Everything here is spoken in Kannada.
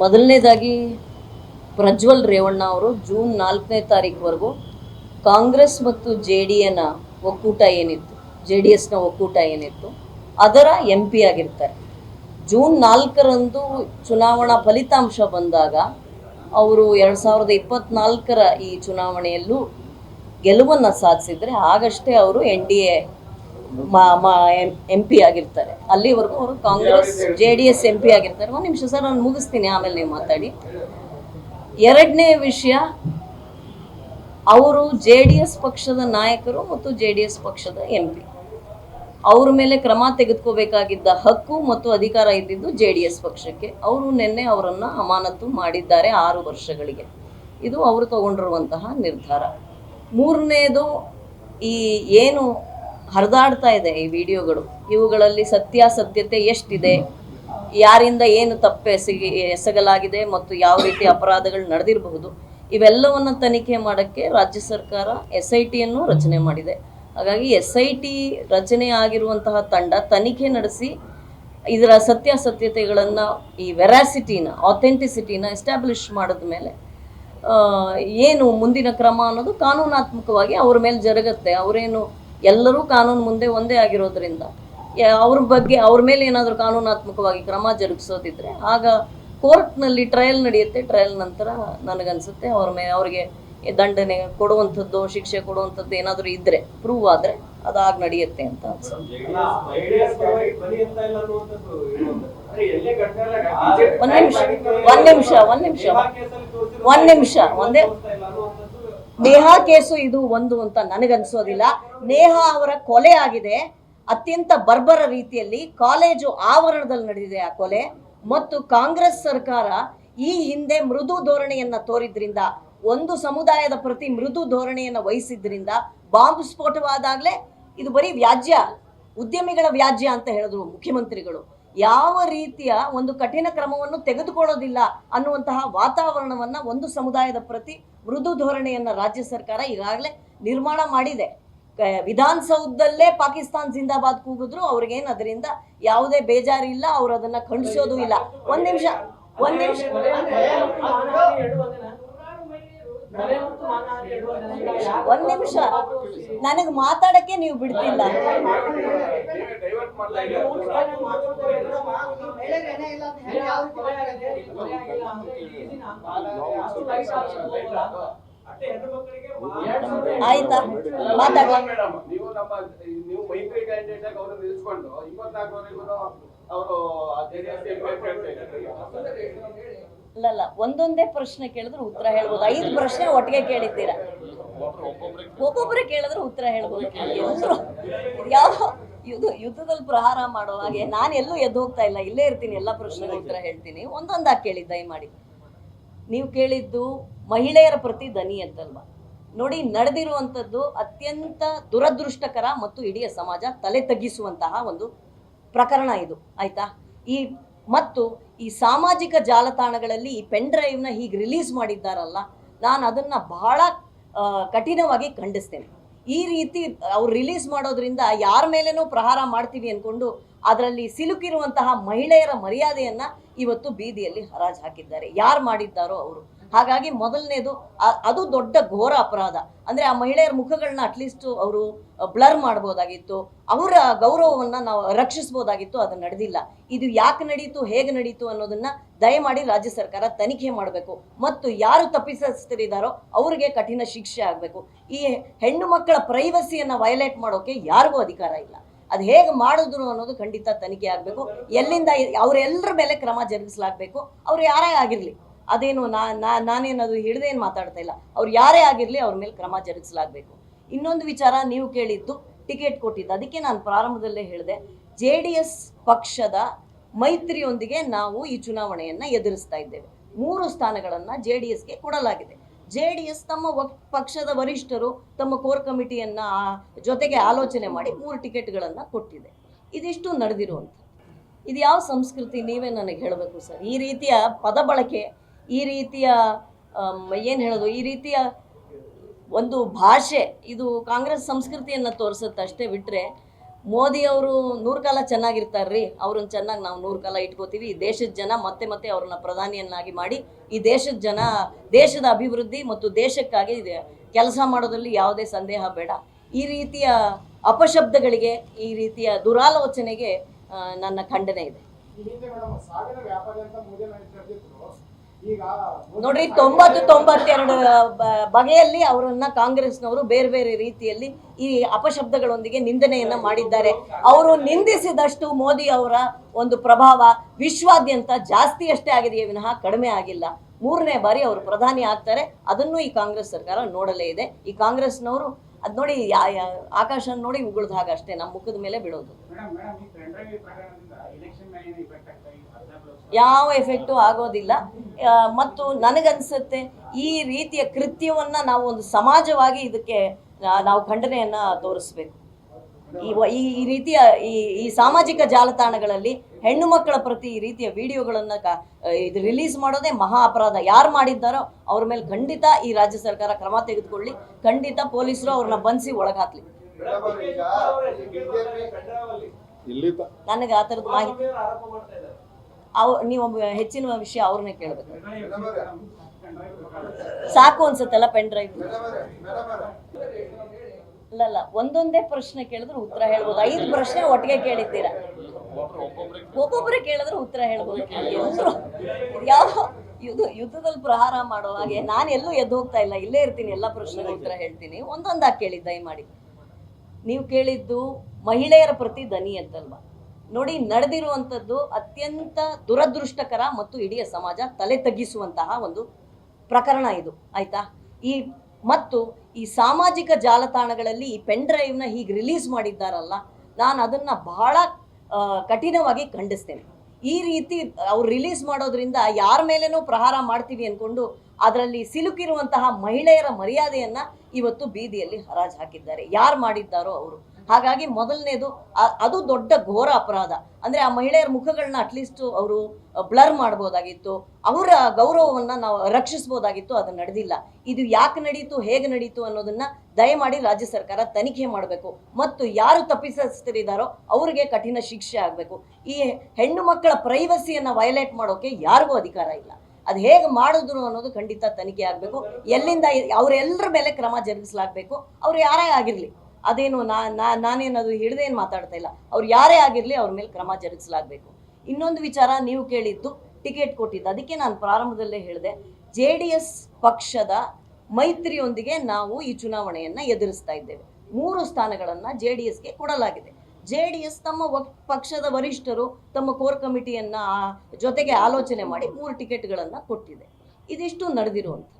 ಮೊದಲನೇದಾಗಿ ಪ್ರಜ್ವಲ್ ರೇವಣ್ಣ ಅವರು ಜೂನ್ ನಾಲ್ಕನೇ ತಾರೀಕುವರೆಗೂ ಕಾಂಗ್ರೆಸ್ ಮತ್ತು ಜೆ ಡಿ ಎನ ಒಕ್ಕೂಟ ಏನಿತ್ತು, ಜೆ ಡಿ ಎಸ್ನ ಒಕ್ಕೂಟ ಏನಿತ್ತು, ಅದರ ಎಂ ಪಿ ಆಗಿರ್ತಾರೆ. ಜೂನ್ ನಾಲ್ಕರಂದು ಚುನಾವಣಾ ಫಲಿತಾಂಶ ಬಂದಾಗ ಅವರು ಎರಡು ಸಾವಿರದ ಇಪ್ಪತ್ನಾಲ್ಕರ ಈ ಚುನಾವಣೆಯಲ್ಲೂ ಗೆಲುವನ್ನು ಸಾಧಿಸಿದರೆ ಆಗಷ್ಟೇ ಅವರು N D A M P ಆಗಿರ್ತಾರೆ. ಅಲ್ಲಿವರೆಗೂ ಅವರು Congress, J D S M P ಆಗಿರ್ತಾರೆ. ಒಂದು ನಿಮಿಷ ಸರ್, ನಾನು ಮುಗಿಸ್ತೀನಿ, ಆಮೇಲೆ ನೀವು ಮಾತಾಡಿ. ಎರಡನೇ ವಿಷಯ, ಅವರು ಜೆ ಡಿ ಎಸ್ ಪಕ್ಷದ ನಾಯಕರು ಮತ್ತು ಜೆ ಡಿ ಎಸ್ ಪಕ್ಷದ ಎಂ ಪಿ ಅವ್ರ ಮೇಲೆ ಕ್ರಮ ತೆಗೆದುಕೋಬೇಕಾಗಿದ್ದ ಹಕ್ಕು ಮತ್ತು ಅಧಿಕಾರ ಇದ್ದಿದ್ದು ಜೆ ಡಿ ಎಸ್ ಪಕ್ಷಕ್ಕೆ. ಅವರು ನಿನ್ನೆ ಅವರನ್ನು ಅಮಾನತು ಮಾಡಿದ್ದಾರೆ ಆರು ವರ್ಷಗಳಿಗೆ. ಇದು ಅವರು ತಗೊಂಡಿರುವಂತಹ ನಿರ್ಧಾರ. ಮೂರನೇದು, ಈ ಏನು ಹರಿದಾಡ್ತಾ ಇದೆ ಈ ವಿಡಿಯೋಗಳು. ಇವುಗಳಲ್ಲಿ ಸತ್ಯಾಸತ್ಯತೆ ಎಷ್ಟಿದೆ? ಯಾರಿಂದ ಏನು ತಪ್ಪು ಎಸಗಿ, ಎಸಗಲಾಗಿದೆ ಮತ್ತು ಯಾವ ರೀತಿ ಅಪರಾಧಗಳು ನಡೆದಿರಬಹುದು? ಇವೆಲ್ಲವನ್ನು ತನಿಖೆ ಮಾಡೋಕ್ಕೆ ರಾಜ್ಯ ಸರ್ಕಾರ ಎಸ್ ಐ ಟಿಯನ್ನು ರಚನೆ ಮಾಡಿದೆ. ಹಾಗಾಗಿ ಎಸ್ ಐ ಟಿ ರಚನೆ ಆಗಿರುವಂತಹ ತಂಡ ತನಿಖೆ ನಡೆಸಿ ಇದರ ಸತ್ಯಾಸತ್ಯತೆಗಳನ್ನು ಈ ವೆರಾಸಿಟಿನ ಅಥೆಂಟಿಸಿಟಿನ ಎಸ್ಟಾಬ್ಲಿಷ್ ಮಾಡಿದ ಮೇಲೆ ಏನು ಮುಂದಿನ ಕ್ರಮ ಅನ್ನೋದು ಕಾನೂನಾತ್ಮಕವಾಗಿ ಅವ್ರ ಮೇಲೆ ಜರುಗತ್ತೆ. ಅವರೇನು ಎಲ್ಲರೂ ಕಾನೂನು ಮುಂದೆ ಒಂದೇ ಆಗಿರೋದ್ರಿಂದ ಅವ್ರ ಬಗ್ಗೆ ಅವ್ರ ಮೇಲೆ ಏನಾದರೂ ಕಾನೂನಾತ್ಮಕವಾಗಿ ಕ್ರಮ ಜರುಗಿಸೋದಿದ್ರೆ ಆಗ ಕೋರ್ಟ್ನಲ್ಲಿ ಟ್ರಯಲ್ ನಡೆಯುತ್ತೆ. ಟ್ರಯಲ್ ನಂತರ ನನಗನ್ಸುತ್ತೆ ಅವ್ರ ಮೇಲೆ ಅವ್ರಿಗೆ ದಂಡನೆ ಕೊಡುವಂಥದ್ದು ಶಿಕ್ಷೆ ಕೊಡುವಂಥದ್ದು ಏನಾದರೂ ಇದ್ದರೆ ಪ್ರೂವ್ ಆದರೆ ಅದಾಗ ನಡೆಯುತ್ತೆ ಅಂತ ಅನ್ಸುತ್ತೆ. ಒಂದ್ ನಿಮಿಷ ಒಂದ್ ನಿಮಿಷ ಒಂದ್ ನಿಮಿಷ. ಒಂದ್ ನಿಮಿಷ ಒಂದೇ ನೇಹಾ ಕೇಸು ಇದು ಒಂದು ಅಂತ ನನಗನ್ಸೋದಿಲ್ಲ. ನೇಹಾ ಅವರ ಕೊಲೆ ಆಗಿದೆ. ಅತ್ಯಂತ ಬರ್ಬರ ರೀತಿಯಲ್ಲಿ ಕಾಲೇಜು ಆವರಣದಲ್ಲಿ ನಡೆದಿದೆ ಆ ಕೊಲೆ. ಮತ್ತು ಕಾಂಗ್ರೆಸ್ ಸರ್ಕಾರ ಈ ಹಿಂದೆ ಮೃದು ಧೋರಣೆಯನ್ನ ತೋರಿದ್ರಿಂದ, ಒಂದು ಸಮುದಾಯದ ಪ್ರತಿ ಮೃದು ಧೋರಣೆಯನ್ನ ವಹಿಸಿದ್ರಿಂದ, ಬಾಂಬ್ ಸ್ಫೋಟವಾದಾಗಲೇ ಇದು ಬರೀ ವ್ಯಾಜ್ಯ, ಉದ್ಯಮಿಗಳ ವ್ಯಾಜ್ಯ ಅಂತ ಹೇಳಿದ್ರು ಮುಖ್ಯಮಂತ್ರಿಗಳು. ಯಾವ ರೀತಿಯ ಒಂದು ಕಠಿಣ ಕ್ರಮವನ್ನು ತೆಗೆದುಕೊಳ್ಳೋದಿಲ್ಲ ಅನ್ನುವಂತಹ ವಾತಾವರಣವನ್ನ ಒಂದು ಸಮುದಾಯದ ಪ್ರತಿ ಮೃದು ಧೋರಣೆಯನ್ನ ರಾಜ್ಯ ಸರ್ಕಾರ ಈಗಾಗಲೇ ನಿರ್ಮಾಣ ಮಾಡಿದೆ. ವಿಧಾನಸೌಧದಲ್ಲೇ ಪಾಕಿಸ್ತಾನ್ ಜಿಂದಾಬಾದ್ ಕೂಗಿದ್ರು, ಅವ್ರಿಗೇನು ಅದರಿಂದ ಯಾವುದೇ ಬೇಜಾರಿಲ್ಲ, ಅವ್ರು ಅದನ್ನ ಖಂಡಿಸೋದು ಇಲ್ಲ. ಒಂದ್ ನಿಮಿಷ ಒಂದ್ ನಿಮಿಷ. ಒಂದ್ ನಿಮಿಷ. ನನಗೆ ಮಾತಾಡಕ್ಕೆ ನೀವು ಬಿಡ್ತಿಲ್ಲ. ಆಯ್ತಾ? ಮಾತಾಡ ನೀವು ನಮ್ಮ ನೀವು ಆಗಿ ಅವರು ನಿಲ್ಸ್ಕೊಂಡು ಇಪ್ಪತ್ನಾಲ್ಕರವರೆಗೂ ಅವರು ಅಲ್ಲಲ್ಲ ಒಂದೊಂದೇ ಪ್ರಶ್ನೆ ಕೇಳಿದ್ರೆ ಉತ್ತರ ಹೇಳ್ಬೋದು. ಐದು ಪ್ರಶ್ನೆ ಒಟ್ಟಿಗೆ ಕೇಳಿದ್ದೀರಾ? ಒಬ್ಬೊಬ್ಬರೇ ಕೇಳಿದ್ರೆ ಉತ್ತರ ಹೇಳ್ಬೋದು. ಯಾವ ಯುದ್ಧ, ಯುದ್ಧದಲ್ಲಿ ಪ್ರಹಾರ ಮಾಡೋ ಹಾಗೆ ನಾನು ಎಲ್ಲೂ ಎದ್ದು ಹೋಗ್ತಾ ಇಲ್ಲ. ಇಲ್ಲೇ ಇರ್ತೀನಿ, ಎಲ್ಲ ಪ್ರಶ್ನೆಗೆ ಉತ್ತರ ಹೇಳ್ತೀನಿ. ಒಂದೊಂದಾಗಿ ಕೇಳಿ, ದಯಮಾಡಿ. ನೀವು ಕೇಳಿದ್ದು ಮಹಿಳೆಯರ ಪ್ರತಿ ದನಿ ಅಂತಲ್ವಾ? ನೋಡಿ, ನಡೆದಿರುವಂಥದ್ದು ಅತ್ಯಂತ ದುರದೃಷ್ಟಕರ ಮತ್ತು ಇಡೀ ಸಮಾಜ ತಲೆ ತಗ್ಗಿಸುವಂತಹ ಒಂದು ಪ್ರಕರಣ ಇದು. ಆಯ್ತಾ? ಈ, ಮತ್ತು ಈ ಸಾಮಾಜಿಕ ಜಾಲತಾಣಗಳಲ್ಲಿ ಈ ಪೆನ್ ಡ್ರೈವ್ನ ಹೀಗೆ ರಿಲೀಸ್ ಮಾಡಿದ್ದಾರಲ್ಲ, ನಾನು ಅದನ್ನು ಬಹಳ ಕಠಿಣವಾಗಿ ಖಂಡಿಸ್ತೇನೆ. ಈ ರೀತಿ ಅವ್ರು ರಿಲೀಸ್ ಮಾಡೋದ್ರಿಂದ ಯಾರ ಮೇಲೇನೂ ಪ್ರಹಾರ ಮಾಡ್ತೀವಿ ಅಂದ್ಕೊಂಡು ಅದರಲ್ಲಿ ಸಿಲುಕಿರುವಂತಹ ಮಹಿಳೆಯರ ಮರ್ಯಾದೆಯನ್ನ ಇವತ್ತು ಬೀದಿಯಲ್ಲಿ ಹರಾಜು ಹಾಕಿದ್ದಾರೆ. ಯಾರು ಮಾಡಿದ್ದಾರೋ ಅವರು. ಹಾಗಾಗಿ ಮೊದಲನೇದು ಅದು ದೊಡ್ಡ ಘೋರ ಅಪರಾಧ. ಅಂದ್ರೆ ಆ ಮಹಿಳೆಯರ ಮುಖಗಳನ್ನ ಅಟ್ಲೀಸ್ಟ್ ಅವರು ಬ್ಲರ್ ಮಾಡ್ಬೋದಾಗಿತ್ತು. ಅವರ ಗೌರವವನ್ನ ನಾವು ರಕ್ಷಿಸ್ಬೋದಾಗಿತ್ತು, ಅದು ನಡೆದಿಲ್ಲ. ಇದು ಯಾಕೆ ನಡೀತು, ಹೇಗೆ ನಡೀತು ಅನ್ನೋದನ್ನ ದಯಮಾಡಿ ರಾಜ್ಯ ಸರ್ಕಾರ ತನಿಖೆ ಮಾಡಬೇಕು. ಮತ್ತು ಯಾರು ತಪ್ಪಿಸಿದಾರೋ ಅವರಿಗೆ ಕಠಿಣ ಶಿಕ್ಷೆ ಆಗಬೇಕು. ಈ ಹೆಣ್ಣು ಮಕ್ಕಳ ಪ್ರೈವಸಿಯನ್ನು ವಯಲೇಟ್ ಮಾಡೋಕೆ ಯಾರಿಗೂ ಅಧಿಕಾರ ಇಲ್ಲ. ಅದು ಹೇಗೆ ಮಾಡಿದ್ರು ಅನ್ನೋದು ಖಂಡಿತ ತನಿಖೆ ಆಗಬೇಕು. ಎಲ್ಲಿಂದ, ಅವರೆಲ್ಲರ ಮೇಲೆ ಕ್ರಮ ಜರುಗಿಸಲಾಗಬೇಕು. ಅವ್ರು ಯಾರೇ ಆಗಿರಲಿ. ಅದೇನು ನಾ ನಾನೇನದು ಏನು ಮಾತಾಡ್ತಾ ಇಲ್ಲ. ಅವ್ರು ಯಾರೇ ಆಗಿರಲಿ ಅವ್ರ ಮೇಲೆ ಕ್ರಮ ಜರುಗಿಸಲಾಗಬೇಕು. ಇನ್ನೊಂದು ವಿಚಾರ ನೀವು ಕೇಳಿದ್ದು, ಟಿಕೆಟ್ ಕೊಟ್ಟಿದ್ದು. ಅದಕ್ಕೆ ನಾನು ಪ್ರಾರಂಭದಲ್ಲೇ ಹೇಳಿದೆ, ಜೆ ಡಿ ಎಸ್ ಪಕ್ಷದ ಮೈತ್ರಿಯೊಂದಿಗೆ ನಾವು ಈ ಚುನಾವಣೆಯನ್ನು ಎದುರಿಸ್ತಾ ಇದ್ದೇವೆ. ಮೂರು ಸ್ಥಾನಗಳನ್ನು ಜೆ ಡಿ ಎಸ್ಗೆ ಕೊಡಲಾಗಿದೆ. ಜೆ ಡಿ ಎಸ್ ತಮ್ಮ ಪಕ್ಷದ ವರಿಷ್ಠರು ತಮ್ಮ ಕೋರ್ ಕಮಿಟಿಯನ್ನು ಜೊತೆಗೆ ಆಲೋಚನೆ ಮಾಡಿ ಮೂರು ಟಿಕೆಟ್ಗಳನ್ನು ಕೊಟ್ಟಿದೆ. ಇದಿಷ್ಟು ನಡೆದಿರುವಂಥ ಇದು ಯಾವ ಸಂಸ್ಕೃತಿ ನೀವೇ ನನಗೆ ಹೇಳಬೇಕು ಸರ್? ಈ ರೀತಿಯ ಪದ ಬಳಕೆ ಈ ರೀತಿಯ ಏನು ಹೇಳೋದು, ಈ ರೀತಿಯ ಒಂದು ಭಾಷೆ ಇದು ಕಾಂಗ್ರೆಸ್ ಸಂಸ್ಕೃತಿಯನ್ನು ತೋರಿಸುತ್ತೆ ಅಷ್ಟೇ ಬಿಟ್ಟರೆ ಮೋದಿ ಅವರು ನೂರು ಕಾಲ ಚೆನ್ನಾಗಿರ್ತಾರ್ರಿ, ಅವ್ರನ್ನ ಚೆನ್ನಾಗಿ ನಾವು ನೂರು ಕಾಲ ಇಟ್ಕೋತೀವಿ, ಈ ದೇಶದ ಜನ ಮತ್ತೆ ಮತ್ತೆ ಅವ್ರನ್ನ ಪ್ರಧಾನಿಯನ್ನಾಗಿ ಮಾಡಿ, ಈ ದೇಶದ ಜನ ದೇಶದ ಅಭಿವೃದ್ಧಿ ಮತ್ತು ದೇಶಕ್ಕಾಗಿ ಕೆಲಸ ಮಾಡೋದ್ರಲ್ಲಿ ಯಾವುದೇ ಸಂದೇಹ ಬೇಡ. ಈ ರೀತಿಯ ಅಪಶಬ್ದಗಳಿಗೆ, ಈ ರೀತಿಯ ದುರಾಲೋಚನೆಗೆ ನನ್ನ ಖಂಡನೆ ಇದೆ. ನೋಡ್ರಿ ತೊಂಬತ್ತು ತೊಂಬತ್ತೆರಡು ಬಗೆಯಲ್ಲಿ ಅವರನ್ನ ಕಾಂಗ್ರೆಸ್ನವರು ಬೇರೆ ಬೇರೆ ರೀತಿಯಲ್ಲಿ ಈ ಅಪಶಬ್ದಗಳೊಂದಿಗೆ ನಿಂದನೆಯನ್ನ ಮಾಡಿದ್ದಾರೆ. ಅವರು ನಿಂದಿಸಿದಷ್ಟು ಮೋದಿ ಅವರ ಒಂದು ಪ್ರಭಾವ ವಿಶ್ವಾದ್ಯಂತ ಜಾಸ್ತಿ ಅಷ್ಟೇ ಆಗಿದೆಯೇ ವಿನಃ ಕಡಿಮೆ ಆಗಿಲ್ಲ. ಮೂರನೇ ಬಾರಿ ಅವರು ಪ್ರಧಾನಿ ಆಗ್ತಾರೆ. ಅದನ್ನು ಈ ಕಾಂಗ್ರೆಸ್ ಸರ್ಕಾರ ನೋಡಲೇ ಇದೆ. ಈ ಕಾಂಗ್ರೆಸ್ನವರು ಅದ್ ನೋಡಿ ಆಕಾಶ ನೋಡಿ ಉಗುಳ್ದ ಹಾಗೆ ಅಷ್ಟೇ ನಮ್ಮ ಮುಖದ ಮೇಲೆ ಬಿಡೋದು ಯಾವ ಎಫೆಕ್ಟು ಆಗೋದಿಲ್ಲ. ಮತ್ತು ನನಗನ್ಸುತ್ತೆ ಈ ರೀತಿಯ ಕೃತ್ಯವನ್ನ ನಾವು ಒಂದು ಸಮಾಜವಾಗಿ ಇದಕ್ಕೆ ನಾವು ಖಂಡನೆಯನ್ನ ತೋರಿಸ್ಬೇಕು. ಈ ವ- ಈ ಈ ರೀತಿಯ ಈ ಈ ಸಾಮಾಜಿಕ ಜಾಲತಾಣಗಳಲ್ಲಿ ಹೆಣ್ಣು ಮಕ್ಕಳ ಪ್ರತಿ ಈ ರೀತಿಯ ವಿಡಿಯೋಗಳನ್ನು ಕ ಇದು ರಿಲೀಸ್ ಮಾಡೋದೇ ಮಹಾ ಅಪರಾಧ. ಯಾರು ಮಾಡಿದ್ದಾರೋ ಅವ್ರ ಮೇಲೆ ಖಂಡಿತ ಈ ರಾಜ್ಯ ಸರ್ಕಾರ ಕ್ರಮ ತೆಗೆದುಕೊಳ್ಳಿ. ಖಂಡಿತ ಪೊಲೀಸರು ಅವ್ರನ್ನ ಬಂಧಿಸಿ ಒಳಗಾಕ್ಲಿ. ನನಗೆ ಆ ಥರದ ಮಾಹಿತಿ ಅವ್ ನೀವು ಹೆಚ್ಚಿನ ವಿಷಯ ಅವ್ರನ್ನೇ ಕೇಳಬೇಕು. ಸಾಕು ಅನ್ಸುತ್ತಲ್ಲ ಪೆನ್ ಡ್ರೈವ್ ಇಲ್ಲ ಇಲ್ಲ. ಒಂದೊಂದೇ ಪ್ರಶ್ನೆ ಕೇಳಿದ್ರೆ ಉತ್ತರ ಹೇಳ್ಬೋದು. ಐದು ಪ್ರಶ್ನೆ ಒಟ್ಟಿಗೆ ಕೇಳಿದ್ದೀರಾ? ಒಬ್ಬೊಬ್ಬರೇ ಕೇಳಿದ್ರೆ ಉತ್ತರ ಹೇಳ್ಬೋದು. ಯಾವ ಯುದ್ಧ ಯುದ್ಧದಲ್ಲಿ ಪ್ರಹಾರ ಮಾಡೋ ಹಾಗೆ. ನಾನು ಎಲ್ಲೂ ಎದ್ದು ಹೋಗ್ತಾ ಇಲ್ಲ. ಇಲ್ಲೇ ಇರ್ತೀನಿ. ಎಲ್ಲ ಪ್ರಶ್ನೆಗೆ ಉತ್ತರ ಹೇಳ್ತೀನಿ. ಒಂದೊಂದಾಗಿ ಕೇಳಿ, ದಯಮಾಡಿ. ನೀವು ಕೇಳಿದ್ದು ಮಹಿಳೆಯರ ಪ್ರತಿ ದನಿ ಅಂತಲ್ವಾ? ನೋಡಿ ನಡೆದಿರುವಂಥದ್ದು ಅತ್ಯಂತ ದುರದೃಷ್ಟಕರ ಮತ್ತು ಇಡೀ ಸಮಾಜ ತಲೆ ತಗ್ಗಿಸುವಂತಹ ಒಂದು ಪ್ರಕರಣ ಇದು, ಆಯ್ತಾ? ಈ ಮತ್ತು ಈ ಸಾಮಾಜಿಕ ಜಾಲತಾಣಗಳಲ್ಲಿ ಈ ಪೆನ್ ಡ್ರೈವ್ನ ಹೀಗೆ ರಿಲೀಸ್ ಮಾಡಿದ್ದಾರಲ್ಲ, ನಾನು ಅದನ್ನು ಬಹಳ ಕಠಿಣವಾಗಿ ಖಂಡಿಸ್ತೇನೆ. ಈ ರೀತಿ ಅವ್ರು ರಿಲೀಸ್ ಮಾಡೋದ್ರಿಂದ ಯಾರ ಮೇಲೇನೂ ಪ್ರಹಾರ ಮಾಡ್ತೀವಿ ಅಂದ್ಕೊಂಡು ಅದರಲ್ಲಿ ಸಿಲುಕಿರುವಂತಹ ಮಹಿಳೆಯರ ಮರ್ಯಾದೆಯನ್ನ ಇವತ್ತು ಬೀದಿಯಲ್ಲಿ ಹರಾಜು ಹಾಕಿದ್ದಾರೆ. ಯಾರು ಮಾಡಿದ್ದಾರೋ ಅವರು. ಹಾಗಾಗಿ ಮೊದಲನೇದು ಅದು ದೊಡ್ಡ ಘೋರ ಅಪರಾಧ. ಅಂದ್ರೆ ಆ ಮಹಿಳೆಯರ ಮುಖಗಳನ್ನ ಅಟ್ಲೀಸ್ಟ್ ಅವರು ಬ್ಲರ್ ಮಾಡ್ಬೋದಾಗಿತ್ತು. ಅವರ ಗೌರವವನ್ನ ನಾವು ರಕ್ಷಿಸ್ಬೋದಾಗಿತ್ತು, ಅದು ನಡೆದಿಲ್ಲ. ಇದು ಯಾಕೆ ನಡೀತು, ಹೇಗೆ ನಡೀತು ಅನ್ನೋದನ್ನ ದಯಮಾಡಿ ರಾಜ್ಯ ಸರ್ಕಾರ ತನಿಖೆ ಮಾಡಬೇಕು. ಮತ್ತು ಯಾರು ತಪ್ಪಿಸಿದಾರೋ ಅವರಿಗೆ ಕಠಿಣ ಶಿಕ್ಷೆ ಆಗಬೇಕು. ಈ ಹೆಣ್ಣು ಮಕ್ಕಳ ಪ್ರೈವಸಿಯನ್ನ ವಯಲೇಟ್ ಮಾಡೋಕೆ ಯಾರಿಗೂ ಅಧಿಕಾರ ಇಲ್ಲ. ಅದು ಹೇಗೆ ಮಾಡಿದ್ರು ಅನ್ನೋದು ಖಂಡಿತ ತನಿಖೆ ಆಗಬೇಕು. ಎಲ್ಲಿಂದ, ಅವರೆಲ್ಲರ ಮೇಲೆ ಕ್ರಮ ಜರುಗಿಸಲಾಗಬೇಕು. ಅವ್ರು ಯಾರೇ ಆಗಿರಲಿ. ಅದೇನು ನಾ ನಾನೇನದು ಏನು ಮಾತಾಡ್ತಾ ಇಲ್ಲ. ಅವ್ರು ಯಾರೇ ಆಗಿರಲಿ ಅವ್ರ ಮೇಲೆ ಕ್ರಮ ಜರುಗಿಸಲಾಗಬೇಕು. ಇನ್ನೊಂದು ವಿಚಾರ ನೀವು ಕೇಳಿದ್ದು, ಟಿಕೆಟ್ ಕೊಟ್ಟಿದ್ದು. ಅದಕ್ಕೆ ನಾನು ಪ್ರಾರಂಭದಲ್ಲೇ ಹೇಳಿದೆ, ಜೆ ಡಿ ಎಸ್ ಪಕ್ಷದ ಮೈತ್ರಿಯೊಂದಿಗೆ ನಾವು ಈ ಚುನಾವಣೆಯನ್ನು ಎದುರಿಸ್ತಾ ಇದ್ದೇವೆ. ಮೂರು ಸ್ಥಾನಗಳನ್ನು ಜೆ ಡಿ ಎಸ್ಗೆ ಕೊಡಲಾಗಿದೆ. ಜೆ ಡಿ ಎಸ್ ತಮ್ಮ ಪಕ್ಷದ ವರಿಷ್ಠರು ತಮ್ಮ ಕೋರ್ ಕಮಿಟಿಯನ್ನು ಜೊತೆಗೆ ಆಲೋಚನೆ ಮಾಡಿ ಮೂರು ಟಿಕೆಟ್ಗಳನ್ನು ಕೊಟ್ಟಿದೆ. ಇದಿಷ್ಟು ನಡೆದಿರುವಂಥ